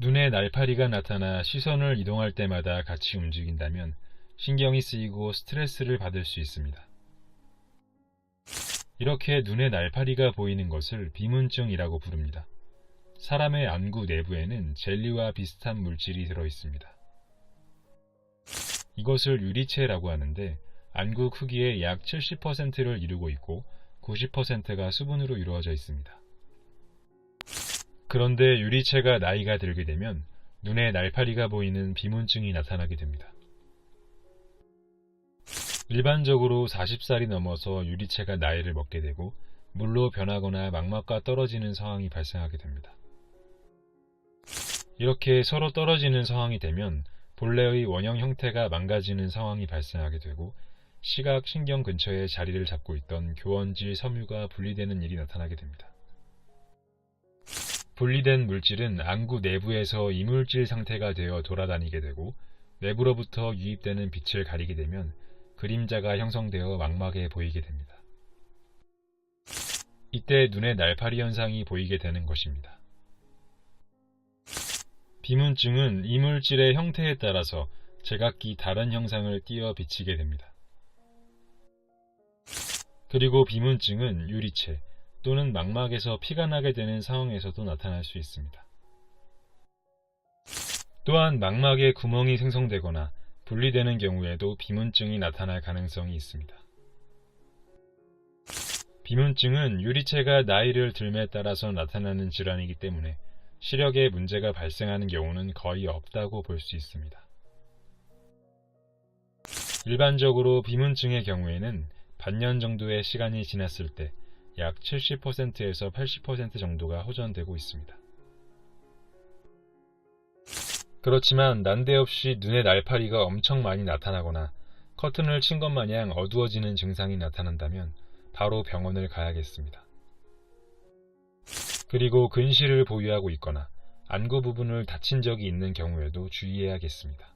눈에 날파리가 나타나 시선을 이동할 때마다 같이 움직인다면 신경이 쓰이고 스트레스를 받을 수 있습니다. 이렇게 눈에 날파리가 보이는 것을 비문증이라고 부릅니다. 사람의 안구 내부에는 젤리와 비슷한 물질이 들어 있습니다. 이것을 유리체라고 하는데 안구 크기의 약 70%를 이루고 있고 90%가 수분으로 이루어져 있습니다. 그런데 유리체가 나이가 들게 되면 눈에 날파리가 보이는 비문증이 나타나게 됩니다. 일반적으로 40살이 넘어서 유리체가 나이를 먹게 되고 물로 변하거나 망막과 떨어지는 상황이 발생하게 됩니다. 이렇게 서로 떨어지는 상황이 되면 본래의 원형 형태가 망가지는 상황이 발생하게 되고 시각 신경 근처에 자리를 잡고 있던 교원질 섬유가 분리되는 일이 나타나게 됩니다. 분리된 물질은 안구 내부에서 이물질 상태가 되어 돌아다니게 되고 내부로부터 유입되는 빛을 가리게 되면 그림자가 형성되어 망막에 보이게 됩니다. 이때 눈에 날파리 현상이 보이게 되는 것입니다. 비문증은 이물질의 형태에 따라서 제각기 다른 형상을 띄어 비치게 됩니다. 그리고 비문증은 유리체 또는 망막에서 피가 나게 되는 상황에서도 나타날 수 있습니다. 또한 망막에 구멍이 생성되거나 분리되는 경우에도 비문증이 나타날 가능성이 있습니다. 비문증은 유리체가 나이를 들에 따라서 나타나는 질환이기 때문에 시력에 문제가 발생하는 경우는 거의 없다고 볼 수 있습니다. 일반적으로 비문증의 경우에는 반년 정도의 시간이 지났을 때 약 70%에서 80% 정도가 호전되고 있습니다. 그렇지만 난데없이 눈에 날파리가 엄청 많이 나타나거나 커튼을 친 것 마냥 어두워지는 증상이 나타난다면 바로 병원을 가야겠습니다. 그리고 근시를 보유하고 있거나 안구 부분을 다친 적이 있는 경우에도 주의해야겠습니다.